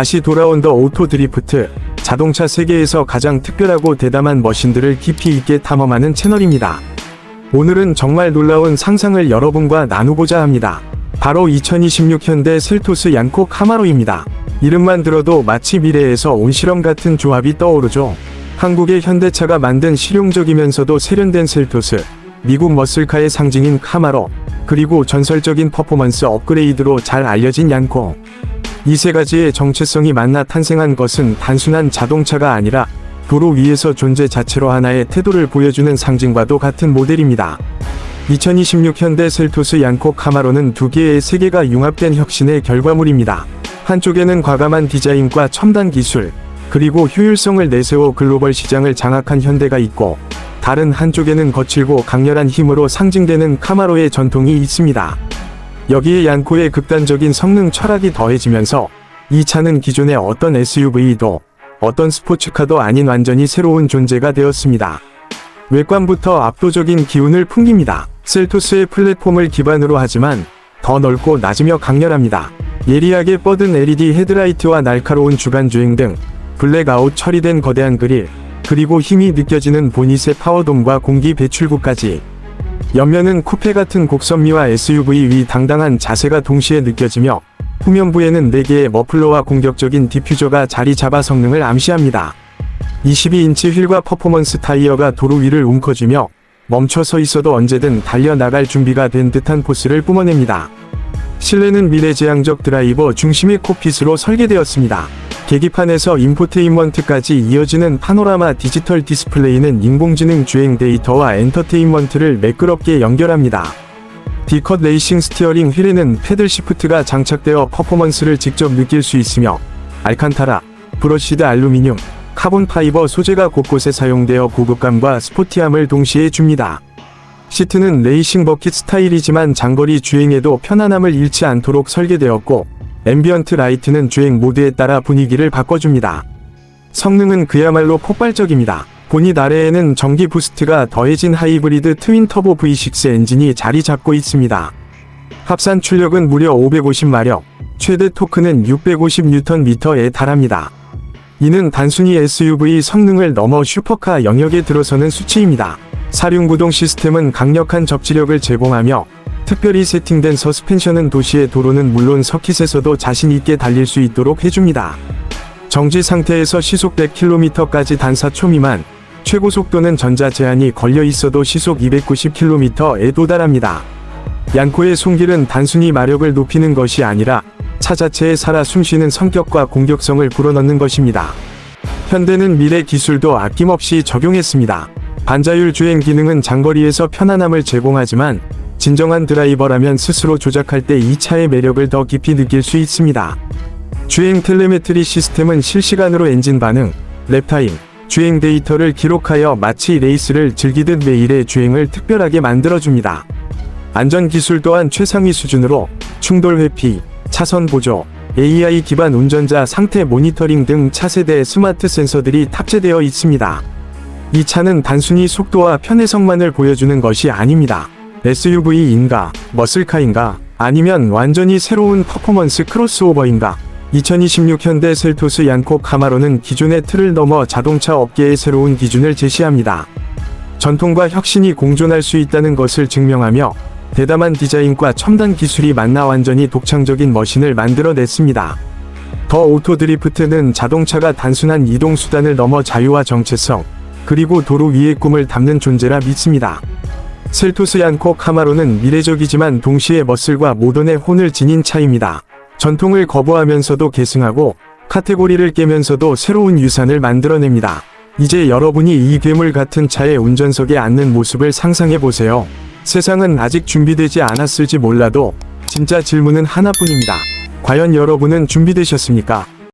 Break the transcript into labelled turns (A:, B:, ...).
A: 다시 돌아온 더 오토 드리프트, 자동차 세계에서 가장 특별하고 대담한 머신들을 깊이 있게 탐험하는 채널입니다. 오늘은 정말 놀라운 상상을 여러분과 나누고자 합니다. 바로 2026 현대 셀토스 양코 카마로입니다. 이름만 들어도 마치 미래에서 온 실험 같은 조합이 떠오르죠. 한국의 현대차가 만든 실용적이면서도 세련된 셀토스, 미국 머슬카의 상징인 카마로, 그리고 전설적인 퍼포먼스 업그레이드로 잘 알려진 양코. 이 세 가지의 정체성이 만나 탄생한 것은 단순한 자동차가 아니라 도로 위에서 존재 자체로 하나의 태도를 보여주는 상징과도 같은 모델입니다. 2026 현대 셀토스 양코 카마로는 두 개의 세계가 융합된 혁신의 결과물입니다. 한쪽에는 과감한 디자인과 첨단 기술, 그리고 효율성을 내세워 글로벌 시장을 장악한 현대가 있고, 다른 한쪽에는 거칠고 강렬한 힘으로 상징되는 카마로의 전통이 있습니다. 여기에 양코의 극단적인 성능 철학이 더해지면서 이 차는 기존의 어떤 SUV도 어떤 스포츠카도 아닌 완전히 새로운 존재가 되었습니다. 외관부터 압도적인 기운을 풍깁니다. 셀토스의 플랫폼을 기반으로 하지만 더 넓고 낮으며 강렬합니다. 예리하게 뻗은 LED 헤드라이트와 날카로운 주간 주행 등 블랙아웃 처리된 거대한 그릴, 그리고 힘이 느껴지는 보닛의 파워돔과 공기 배출구까지 옆면은 쿠페 같은 곡선미와 SUV 위 당당한 자세가 동시에 느껴지며 후면부에는 4개의 머플러와 공격적인 디퓨저가 자리 잡아 성능을 암시합니다. 22인치 휠과 퍼포먼스 타이어가 도로 위를 움켜쥐며 멈춰 서 있어도 언제든 달려나갈 준비가 된 듯한 포스를 뿜어냅니다. 실내는 미래지향적 드라이버 중심의 코핏으로 설계되었습니다. 계기판에서 인포테인먼트까지 이어지는 파노라마 디지털 디스플레이는 인공지능 주행 데이터와 엔터테인먼트를 매끄럽게 연결합니다. D컷 레이싱 스티어링 휠에는 패들 시프트가 장착되어 퍼포먼스를 직접 느낄 수 있으며 알칸타라, 브러시드 알루미늄, 카본 파이버 소재가 곳곳에 사용되어 고급감과 스포티함을 동시에 줍니다. 시트는 레이싱 버킷 스타일이지만 장거리 주행에도 편안함을 잃지 않도록 설계되었고 앰비언트 라이트는 주행 모드에 따라 분위기를 바꿔줍니다. 성능은 그야말로 폭발적입니다. 본닛 아래에는 전기 부스트가 더해진 하이브리드 트윈 터보 V6 엔진이 자리 잡고 있습니다. 합산 출력은 무려 550마력, 최대 토크는 650Nm에 달합니다. 이는 단순히 SUV 성능을 넘어 슈퍼카 영역에 들어서는 수치입니다. 사륜구동 시스템은 강력한 접지력을 제공하며 특별히 세팅된 서스펜션은 도시의 도로는 물론 서킷에서도 자신 있게 달릴 수 있도록 해줍니다. 정지 상태에서 시속 100km까지 단 4초 미만, 최고 속도는 전자 제한이 걸려 있어도 시속 290km에 도달합니다. 양코의 손길은 단순히 마력을 높이는 것이 아니라 차 자체에 살아 숨쉬는 성격과 공격성을 불어넣는 것입니다. 현대는 미래 기술도 아낌없이 적용했습니다. 반자율 주행 기능은 장거리에서 편안함을 제공하지만 진정한 드라이버라면 스스로 조작할 때 이 차의 매력을 더 깊이 느낄 수 있습니다. 주행 텔레메트리 시스템은 실시간으로 엔진 반응, 랩타임, 주행 데이터를 기록하여 마치 레이스를 즐기듯 매일의 주행을 특별하게 만들어줍니다. 안전 기술 또한 최상위 수준으로 충돌 회피, 차선 보조, AI 기반 운전자 상태 모니터링 등 차세대 스마트 센서들이 탑재되어 있습니다. 이 차는 단순히 속도와 편의성만을 보여주는 것이 아닙니다. SUV인가, 머슬카인가, 아니면 완전히 새로운 퍼포먼스 크로스오버인가. 2026 현대 셀토스 양코 카마로는 기존의 틀을 넘어 자동차 업계의 새로운 기준을 제시합니다. 전통과 혁신이 공존할 수 있다는 것을 증명하며 대담한 디자인과 첨단 기술이 만나 완전히 독창적인 머신을 만들어냈습니다. 더 오토 드리프트는 자동차가 단순한 이동 수단을 넘어 자유와 정체성, 그리고 도로 위의 꿈을 담는 존재라 믿습니다. 셀토스 양코 카마로는 미래적이지만 동시에 머슬과 모던의 혼을 지닌 차입니다. 전통을 거부하면서도 계승하고 카테고리를 깨면서도 새로운 유산을 만들어냅니다. 이제 여러분이 이 괴물 같은 차의 운전석에 앉는 모습을 상상해보세요. 세상은 아직 준비되지 않았을지 몰라도 진짜 질문은 하나뿐입니다. 과연 여러분은 준비되셨습니까?